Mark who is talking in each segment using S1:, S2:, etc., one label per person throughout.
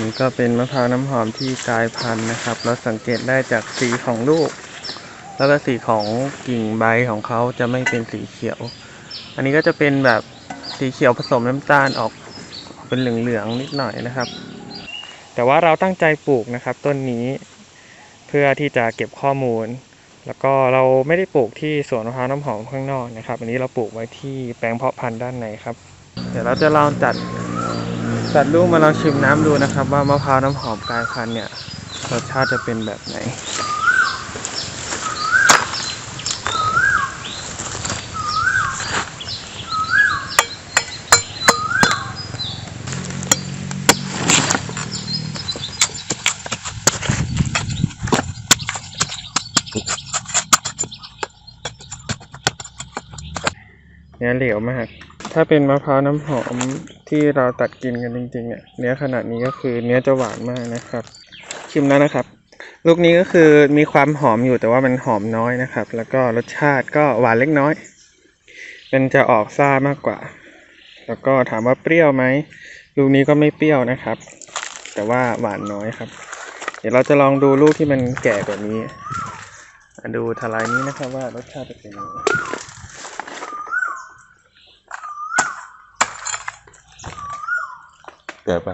S1: นี่ก็เป็นมะพร้าวน้ำหอมที่กลายพันธุ์นะครับ เราสังเกตได้จากสีของลูก แล้วก็สีของกิ่งใบของเขาจะไม่เป็นสีเขียว อันนี้ก็จะเป็นแบบสีเขียวผสมน้ำตาลออกเป็นเหลืองๆนิดหน่อยนะครับ แต่ว่าเราตั้งใจปลูกนะครับ ต้นนี้เพื่อที่จะเก็บข้อมูล แล้วก็เราไม่ได้ปลูกที่สวนมะพร้าวน้ำหอมข้างนอกนะครับ อันนี้เราปลูกไว้ที่แปลงเพาะพันธุ์ด้านในครับ เดี๋ยวเราจะลองจัด จัดลูกมาลองชิมน้ำดูนะครับ ว่ามะพร้าวน้ำหอมกลายพันธุ์เนี่ยรสชาติจะเป็นแบบไหน เนื้อเหลวมาก ถ้าเป็นมะพร้าวน้ำหอม ที่เราตัดกินกันจริงๆเนี่ยเนื้อขนาดนี้ก็คือเนื้อจะหวานมากนะครับ ชิมแล้วนะครับ ลูกนี้ก็คือมีความหอมอยู่แต่ว่ามันหอมน้อยนะครับ แล้วก็รสชาติก็หวานเล็กน้อยมันจะออกซ่ามากกว่า แล้วก็ถามว่าเปรี้ยวไหมลูกนี้ก็ไม่เปรี้ยวนะครับ แต่ว่าหวานน้อยครับ เดี๋ยวเราจะลองดูลูกที่มันแก่กว่านี้ ดูทลายนี้นะครับว่ารสชาติจะเป็นยังไง
S2: แก่ป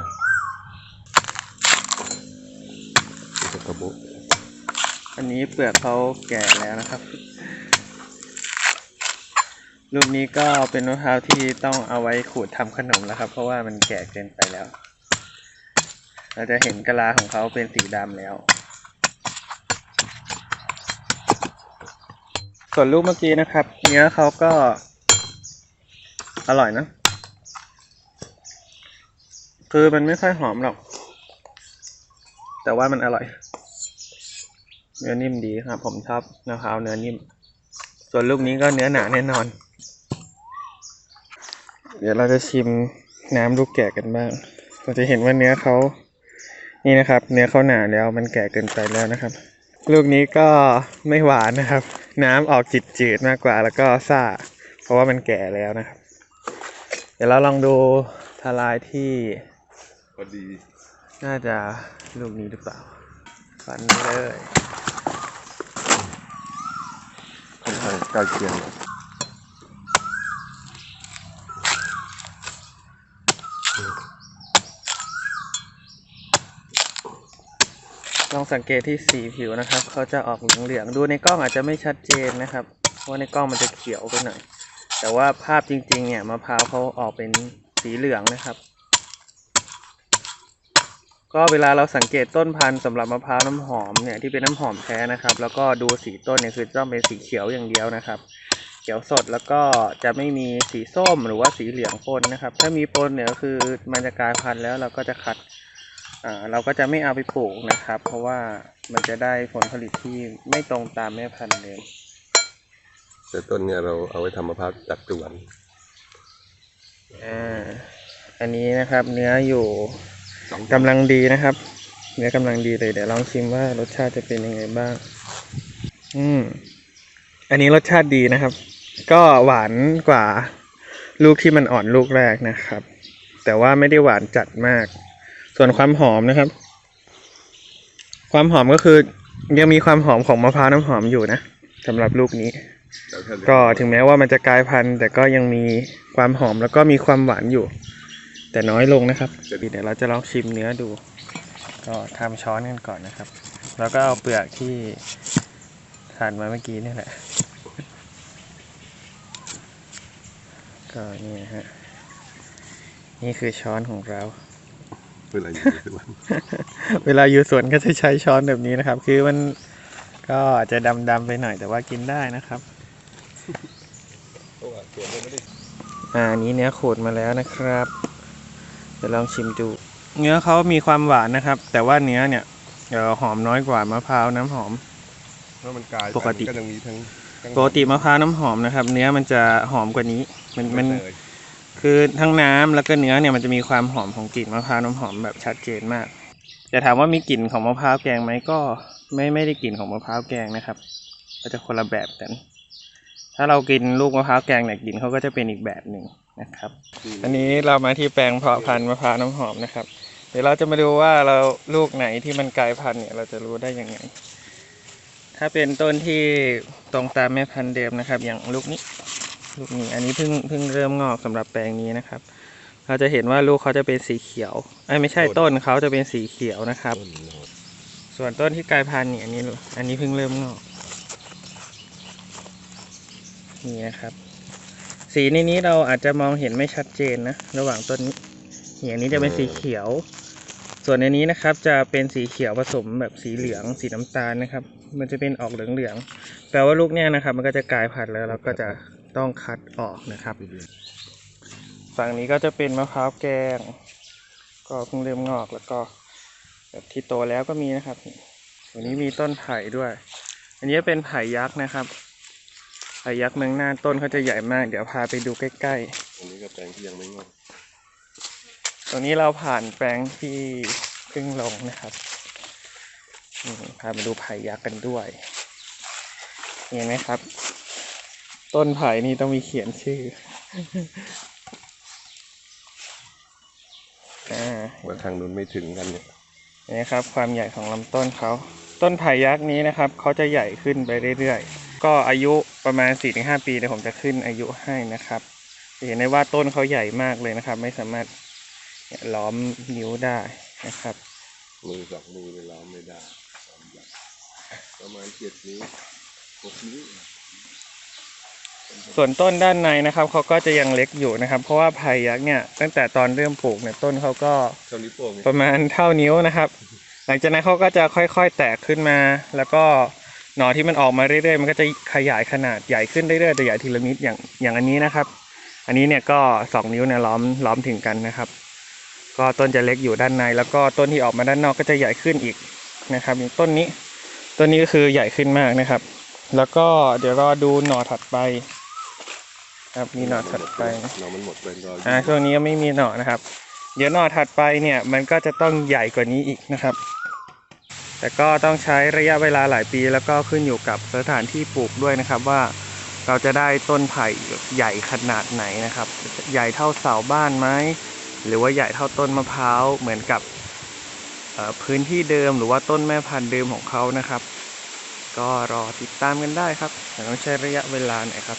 S2: กระบุ
S1: อันนี้เปลือกเขาแก่แล้วนะครับลูกนี้ก็เป็นมะพร้าวที่ต้องเอาไว้ขูดทำขนมแล้วครับ เพราะว่ามันแก่เกินไปแล้ว เราจะเห็นกะลาของเขาเป็นสีดำแล้ว ส่วนลูกเมื่อกี้นะครับ เนื้อเขาก็อร่อยนะ คือมันไม่ค่อยหอมหรอก แต่ว่ามันอร่อย เนื้อนิ่มดีครับ ผมชอบมะพร้าวเนื้อนิ่ม ส่วนลูกนี้ก็เนื้อหนาแน่นอน เดี๋ยวเราจะชิมน้ำลูกแก่กันบ้าง เราจะเห็นว่าเนื้อเขา นี่นะครับ เนื้อเขาหนาแล้วมันแก่เกินไปแล้วนะครับ ลูกนี้ก็ไม่หวานนะครับ น้ำออกจืดมากกว่าแล้วก็ซ่า เพราะว่ามันแก่แล้วนะครับ เดี๋ยวเราลองดูทลายที่
S2: พอดี
S1: น่าจะลูกนี้หรือเปล่า ฟันนี้เลย
S2: ค่อนข้างใกล้เคียง
S1: ลองสังเกตที่สีผิวนะครับ เขาจะออกเหลืองๆ ดูในกล้องอาจจะไม่ชัดเจนนะครับ เพราะว่าในกล้องมันจะเขียวไปหน่อย แต่ว่าภาพจริงๆ เนี่ยมะพร้าวเขาออกเป็นสีเหลืองนะครับ ก็เวลาเราสังเกตต้นพันธุ์สำหรับมะพร้าวน้ำหอมเนี่ยที่เป็นน้ำหอมแท้นะครับ แล้วก็ดูสีต้นเนี่ยคือต้องเป็นสีเขียวอย่างเดียวนะครับ เขียวสดแล้วก็จะไม่มีสีส้มหรือว่าสีเหลืองปนนะครับ ถ้ามีปนเนี่ยก็คือมันจะกลายพันธุ์แล้วเราก็จะคัดอ่าเราก็จะไม่เอาไปปลูกนะครับ เพราะว่ามันจะได้ผลผลิตที่ไม่ตรงตามแม่พันธุ์เลย
S2: แต่ต้นเนี่ยเราเอาไว้ทำมะพร้าวจัดจวน
S1: อ่าอันนี้นะครับเนื้ออยู่
S2: สอง
S1: กำลังดีนะครับ เนื้อกำลังดีเลยเดี๋ยวลองชิมว่ารสชาติจะเป็นยังไงบ้าง อืม อันนี้รสชาติดีนะครับ ก็หวานกว่าลูกที่มันอ่อนลูกแรกนะครับ แต่ว่าไม่ได้หวานจัดมาก ส่วนความหอมนะครับ ความหอมก็คือยังมีความหอมของมะพร้าวน้ำหอมอยู่นะสำหรับลูกนี้
S2: แล้วถ้า
S1: ก็ถึงแม้ว่ามันจะกลายพันธุ์ แต่ก็ยังมีความหอมแล้วก็มีความหวานอยู่ แต่น้อยลงนะครับเดี๋ยวเราจะลองชิมเนื้อดู ก็ทำช้อนกันก่อนนะครับ แล้วก็เอาเปลือกที่ทานมาเมื่อกี้นี่แหละ ก็นี่นะฮะ นี่คือช้อนของเรา
S2: เวลาอยู่ในสวน
S1: เวลาอยู่สวนก็จะใช้ช้อนแบบนี้นะครับ คือมันก็อาจจะดำๆไปหน่อยแต่ว่ากินได้นะครับ
S2: เพราะว่าสวนเราไม่ได้
S1: อ่าอันนี้เนื้อขูดมาแล้วนะครับ เดี๋ยวลองชิมดู เนื้อเขามีความหวานนะครับ แต่ว่าเนื้อเนี่ยเอ่อหอมน้อยกว่ามะพร้าวน้ำหอม
S2: เพราะมันกลาย
S1: ปกติ
S2: ก็ยังมีทั้งทั้ง
S1: ปกติมะพร้าวน้ำหอมนะครับ เนื้อมันจะหอมกว่านี้ มันมัน
S2: เย
S1: คือทั้งน้ำแล้วก็เนื้อเนี่ยมันจะมีความหอมของกลิ่นมะพร้าวน้ำหอมแบบชัดเจนมากจะถามว่ามีกลิ่นของมะพร้าวแกงไหมก็ไม่ไม่ได้กลิ่นของมะพร้าวแกงนะครับ ก็จะคนละแบบกัน ถ้าเรากินลูกมะพร้าวแกงเนี่ยกลิ่นเขาก็จะเป็นอีกแบบหนึ่ง นะครับอันนี้เรามาที่แปลงเพาะพันธุ์มะพร้าวน้ำหอมนะครับ เดี๋ยวเราจะมาดูว่าเราลูกไหนที่มันกลายพันธุ์เนี่ยเราจะรู้ได้ยังไง ถ้าเป็นต้นที่ตรงตามแม่พันธุ์เดิมนะครับ อย่างลูกนี้ลูกนี้ อันนี้เพิ่งเพิ่งเริ่มงอกสำหรับแปลงนี้นะครับ เราจะเห็นว่าลูกเขาจะเป็นสีเขียวไอ้ยไม่ใช่ต้นเขาจะเป็นสีเขียวนะครับ
S2: ต้นโหนด
S1: ส่วนต้นที่กลายพันธุ์เนี่ยอันนี้ อันนี้เพิ่งเริ่มงอกนี่นะครับ สีในนี้เราอาจจะมองเห็นไม่ชัดเจนนะ ระหว่างต้นนี้เนี่ยอันนี้จะเป็นสีเขียว ส่วนในนี้นะครับ จะเป็นสีเขียวผสมแบบสีเหลือง สีน้ำตาลนะครับ มันจะเป็นออกเหลืองๆแปลว่าลูกเนี่ยนะครับ มันก็จะกลายพันธุ์แล้วเราก็จะต้องคัดออกนะครับฝั่งนี้ก็จะเป็นมะพร้าวแกง ก็เพิ่งเริ่มงอกแล้วก็แบบที่โตแล้วก็มีนะครับ ตัวนี้มีต้นไผ่ด้วย อันนี้เป็นไผ่ยักษ์นะครับ ยักษ์เมืองน่านต้นเขาจะใหญ่มาก เดี๋ยวพาไปดูใกล้
S2: อันนี้ก็แปลงที่ยังไม่งอก
S1: ๆตรงนี้เราผ่านแปลงที่เพิ่งลงนะครับนี่พาไปดูไผ่ยักษ์กันด้วย เห็นไหมครับ ต้นไผ่นี่ต้องมีเขียนชื่ออ่า
S2: ว่าทางนู้นไม่ถึงกันเนี่ย
S1: นี่ครับ ความใหญ่ของลำต้นเขา ต้นไผ่ยักษ์นี้นะครับ เขาจะใหญ่ขึ้นไปเรื่อยๆ ก็อายุประมาณ 4-5 ปีเดี๋ยวผมจะขึ้นอายุให้นะครับจะเห็นได้ว่าต้นเขาใหญ่มากเลยนะครับ ไม่สามารถเนี่ยล้อมนิ้วได้นะครับ
S2: มือสองมือเลยล้อมไม่ได้ความใหญ่ประมาณเจ็ดนิ้วหกนิ้ว
S1: ส่วนต้นด้านในนะครับเขาก็จะยังเล็กอยู่นะครับ เพราะว่าไผ่ยักษ์เนี่ยตั้งแต่ตอนเริ่มปลูกเนี่ยต้นเขาก็
S2: เท่านิ้วโป้งเนี่ย
S1: ประมาณเท่านิ้วนะครับ หลังจากนั้นเขาก็จะค่อยๆแตกขึ้นมา แล้วก็ หน่อที่มันออกมาเรื่อยๆ มันก็จะขยายขนาดใหญ่ขึ้นเรื่อยๆแต่ใหญ่ทีละนิดอย่างอย่างอันนี้นะครับ อันนี้เนี่ยก็สองนิ้วเนี่ยล้อมล้อมถึงกันนะครับ ก็ต้นจะเล็กอยู่ด้านใน แล้วก็ต้นที่ออกมาด้านนอกก็จะใหญ่ขึ้นอีกนะครับอย่างต้นนี้ต้นนี้ก็คือใหญ่ขึ้นมากนะครับ แล้วก็เดี๋ยวรอดูหน่อถัดไป ครับมีหน่อถัดไป
S2: หน่อมันหมดไปรอ
S1: อ่าช่วงนี้ก็ไม่มีหน่อนะครับ เดี๋ยวหน่อถัดไปเนี่ยมันก็จะต้องใหญ่กว่านี้อีกนะครับ แต่ก็ต้องใช้ระยะเวลาหลายปีแล้วก็ขึ้นอยู่กับสถานที่ปลูกด้วยนะครับว่าเราจะได้ต้นไผ่ใหญ่ขนาดไหนนะครับ ใหญ่เท่าเสาบ้านไหมหรือว่าใหญ่เท่าต้นมะพร้าวเหมือนกับพื้นที่เดิมหรือว่าต้นแม่พันธุ์เดิมของเขานะครับ ก็รอติดตามกันได้ครับแต่ต้องใช้ระยะเวลาหน่อยครับ